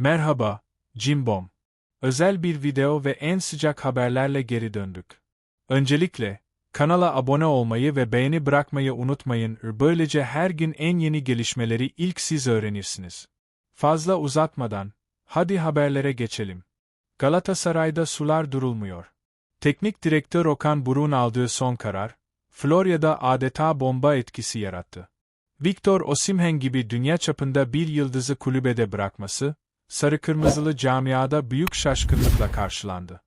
Merhaba, Cimbom. Özel bir video ve en sıcak haberlerle geri döndük. Öncelikle, kanala abone olmayı ve beğeni bırakmayı unutmayın. Böylece her gün en yeni gelişmeleri ilk siz öğrenirsiniz. Fazla uzatmadan, hadi haberlere geçelim. Galatasaray'da sular durulmuyor. Teknik direktör Okan Buruk'un aldığı son karar, Florya'da adeta bomba etkisi yarattı. Victor Osimhen gibi dünya çapında bir yıldızı kulübede bırakması, sarı kırmızılı camiada büyük şaşkınlıkla karşılandı.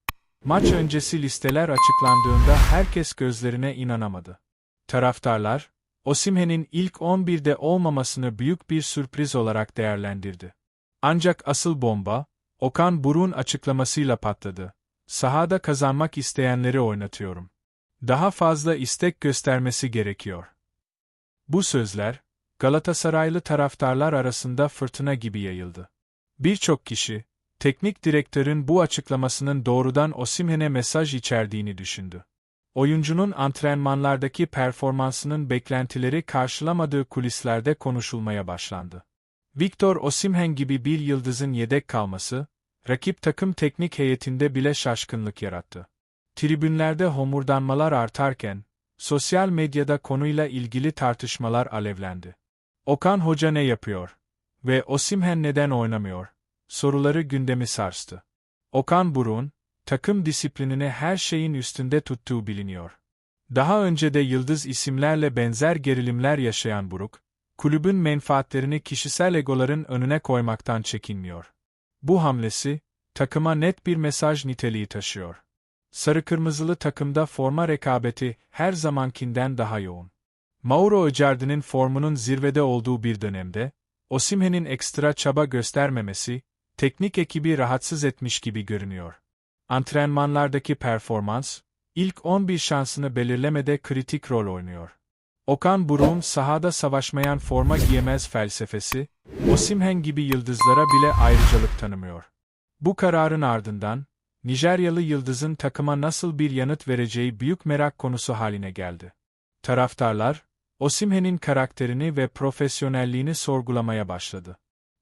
Maç öncesi listeler açıklandığında herkes gözlerine inanamadı. Taraftarlar, Osimhen'in ilk 11'de olmamasını büyük bir sürpriz olarak değerlendirdi. Ancak asıl bomba, Okan Buruk'un açıklamasıyla patladı. Sahada kazanmak isteyenleri oynatıyorum. Daha fazla istek göstermesi gerekiyor. Bu sözler, Galatasaraylı taraftarlar arasında fırtına gibi yayıldı. Birçok kişi, teknik direktörün bu açıklamasının doğrudan Osimhen'e mesaj içerdiğini düşündü. Oyuncunun antrenmanlardaki performansının beklentileri karşılamadığı kulislerde konuşulmaya başlandı. Victor Osimhen gibi bir yıldızın yedek kalması, rakip takım teknik heyetinde bile şaşkınlık yarattı. Tribünlerde homurdanmalar artarken, sosyal medyada konuyla ilgili tartışmalar alevlendi. Okan Hoca ne yapıyor? Ve Osimhen neden oynamıyor? Soruları gündemi sarstı. Okan Buruk'un, takım disiplinini her şeyin üstünde tuttuğu biliniyor. Daha önce de yıldız isimlerle benzer gerilimler yaşayan Buruk, kulübün menfaatlerini kişisel egoların önüne koymaktan çekinmiyor. Bu hamlesi, takıma net bir mesaj niteliği taşıyor. Sarı kırmızılı takımda forma rekabeti her zamankinden daha yoğun. Mauro Icardi'nin formunun zirvede olduğu bir dönemde, Osimhen'in ekstra çaba göstermemesi, teknik ekibi rahatsız etmiş gibi görünüyor. Antrenmanlardaki performans, ilk 11 şansını belirlemede kritik rol oynuyor. Okan Buruk'un sahada savaşmayan forma giyemez felsefesi, Osimhen gibi yıldızlara bile ayrıcalık tanımıyor. Bu kararın ardından, Nijeryalı yıldızın takıma nasıl bir yanıt vereceği büyük merak konusu haline geldi. Taraftarlar, Osimhen'in karakterini ve profesyonelliğini sorgulamaya başladı.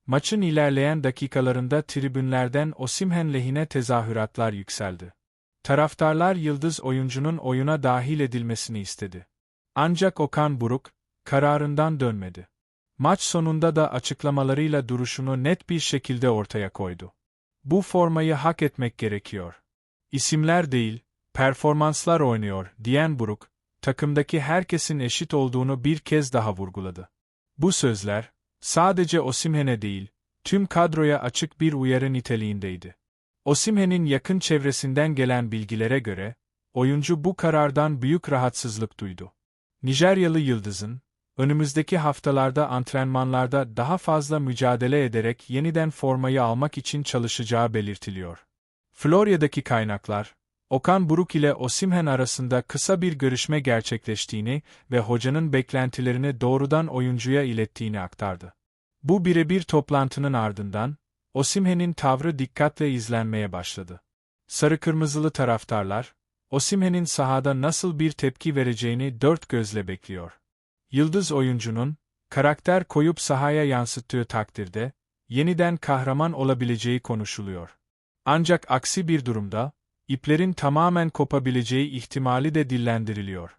Maçın ilerleyen dakikalarında tribünlerden Osimhen lehine tezahüratlar yükseldi. Taraftarlar yıldız oyuncunun oyuna dahil edilmesini istedi. Ancak Okan Buruk, kararından dönmedi. Maç sonunda da açıklamalarıyla duruşunu net bir şekilde ortaya koydu. Bu formayı hak etmek gerekiyor. İsimler değil, performanslar oynuyor, diyen Buruk, takımdaki herkesin eşit olduğunu bir kez daha vurguladı. Bu sözler, sadece Osimhen'e değil, tüm kadroya açık bir uyarı niteliğindeydi. Osimhen'in yakın çevresinden gelen bilgilere göre, oyuncu bu karardan büyük rahatsızlık duydu. Nijeryalı Yıldız'ın, önümüzdeki haftalarda antrenmanlarda daha fazla mücadele ederek yeniden formayı almak için çalışacağı belirtiliyor. Florya'daki kaynaklar, Okan Buruk ile Osimhen arasında kısa bir görüşme gerçekleştiğini ve hocanın beklentilerini doğrudan oyuncuya ilettiğini aktardı. Bu birebir toplantının ardından, Osimhen'in tavrı dikkatle izlenmeye başladı. Sarı kırmızılı taraftarlar, Osimhen'in sahada nasıl bir tepki vereceğini dört gözle bekliyor. Yıldız oyuncunun, karakter koyup sahaya yansıttığı takdirde, yeniden kahraman olabileceği konuşuluyor. Ancak aksi bir durumda, iplerin tamamen kopabileceği ihtimali de dillendiriliyor.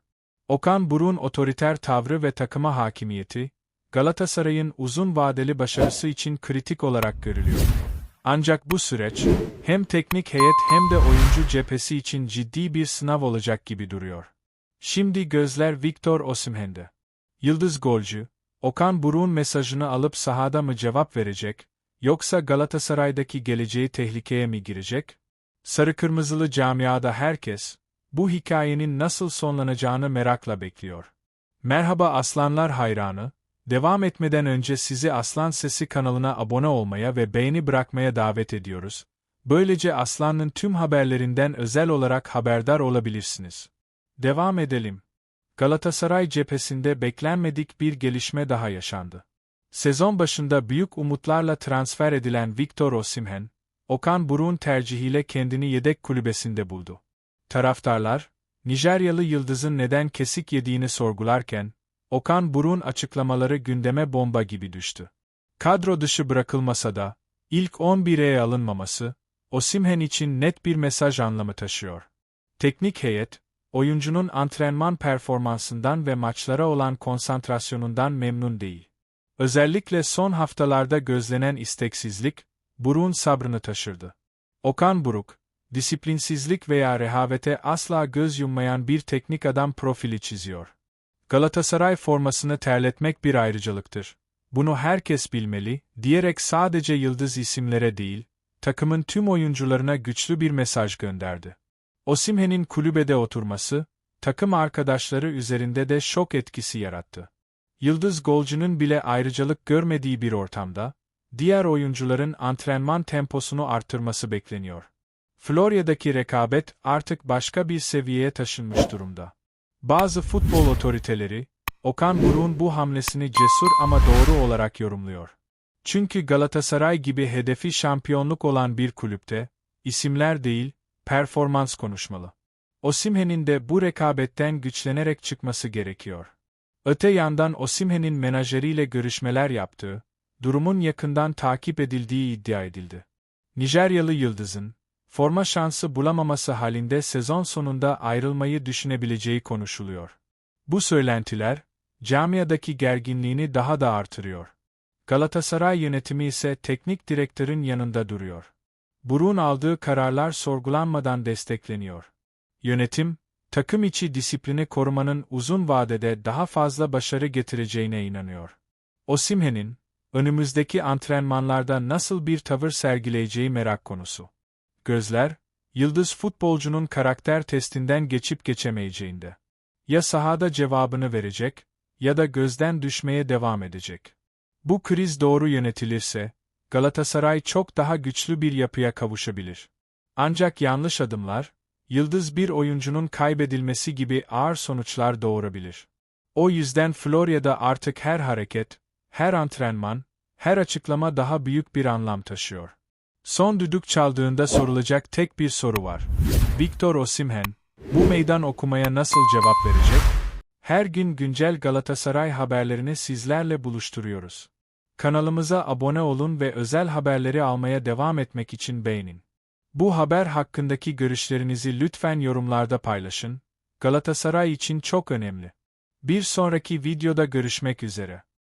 Okan Buruk'un otoriter tavrı ve takıma hakimiyeti, Galatasaray'ın uzun vadeli başarısı için kritik olarak görülüyor. Ancak bu süreç, hem teknik heyet hem de oyuncu cephesi için ciddi bir sınav olacak gibi duruyor. Şimdi gözler Victor Osimhen'de. Yıldız golcü, Okan Buruk'un mesajını alıp sahada mı cevap verecek, yoksa Galatasaray'daki geleceği tehlikeye mi girecek? Sarı kırmızılı camiada herkes, bu hikayenin nasıl sonlanacağını merakla bekliyor. Merhaba Aslanlar hayranı, devam etmeden önce sizi Aslan Sesi kanalına abone olmaya ve beğeni bırakmaya davet ediyoruz. Böylece Aslan'ın tüm haberlerinden özel olarak haberdar olabilirsiniz. Devam edelim. Galatasaray cephesinde beklenmedik bir gelişme daha yaşandı. Sezon başında büyük umutlarla transfer edilen Victor Osimhen, Okan Buruk'un tercihiyle kendini yedek kulübesinde buldu. Taraftarlar, Nijeryalı yıldızın neden kesik yediğini sorgularken, Okan Buruk'un açıklamaları gündeme bomba gibi düştü. Kadro dışı bırakılmasa da, İlk 11'e alınmaması, Osimhen için net bir mesaj anlamı taşıyor. Teknik heyet, oyuncunun antrenman performansından ve maçlara olan konsantrasyonundan memnun değil. Özellikle son haftalarda gözlenen isteksizlik, Buruk'un sabrını taşırdı. Okan Buruk, disiplinsizlik veya rehavete asla göz yummayan bir teknik adam profili çiziyor. Galatasaray formasını terletmek bir ayrıcalıktır. Bunu herkes bilmeli, diyerek sadece yıldız isimlere değil, takımın tüm oyuncularına güçlü bir mesaj gönderdi. Osimhen'in kulübede oturması, takım arkadaşları üzerinde de şok etkisi yarattı. Yıldız golcünün bile ayrıcalık görmediği bir ortamda, diğer oyuncuların antrenman temposunu arttırması bekleniyor. Florya'daki rekabet artık başka bir seviyeye taşınmış durumda. Bazı futbol otoriteleri, Okan Buruk'un bu hamlesini cesur ama doğru olarak yorumluyor. Çünkü Galatasaray gibi hedefi şampiyonluk olan bir kulüpte, isimler değil, performans konuşmalı. Osimhen'in de bu rekabetten güçlenerek çıkması gerekiyor. Öte yandan Osimhen'in menajeriyle görüşmeler yaptığı, durumun yakından takip edildiği iddia edildi. Nijeryalı Yıldız'ın, forma şansı bulamaması halinde sezon sonunda ayrılmayı düşünebileceği konuşuluyor. Bu söylentiler, camiadaki gerginliğini daha da artırıyor. Galatasaray yönetimi ise teknik direktörün yanında duruyor. Buruk'un aldığı kararlar sorgulanmadan destekleniyor. Yönetim, takım içi disiplini korumanın uzun vadede daha fazla başarı getireceğine inanıyor. Osimhen'in, önümüzdeki antrenmanlarda nasıl bir tavır sergileyeceği merak konusu. Gözler, yıldız futbolcunun karakter testinden geçip geçemeyeceğinde. Ya sahada cevabını verecek, ya da gözden düşmeye devam edecek. Bu kriz doğru yönetilirse, Galatasaray çok daha güçlü bir yapıya kavuşabilir. Ancak yanlış adımlar, yıldız bir oyuncunun kaybedilmesi gibi ağır sonuçlar doğurabilir. O yüzden Florya'da artık her hareket, her antrenman, her açıklama daha büyük bir anlam taşıyor. Son düdük çaldığında sorulacak tek bir soru var. Victor Osimhen, bu meydan okumaya nasıl cevap verecek? Her gün güncel Galatasaray haberlerini sizlerle buluşturuyoruz. Kanalımıza abone olun ve özel haberleri almaya devam etmek için beğenin. Bu haber hakkındaki görüşlerinizi lütfen yorumlarda paylaşın. Galatasaray için çok önemli. Bir sonraki videoda görüşmek üzere.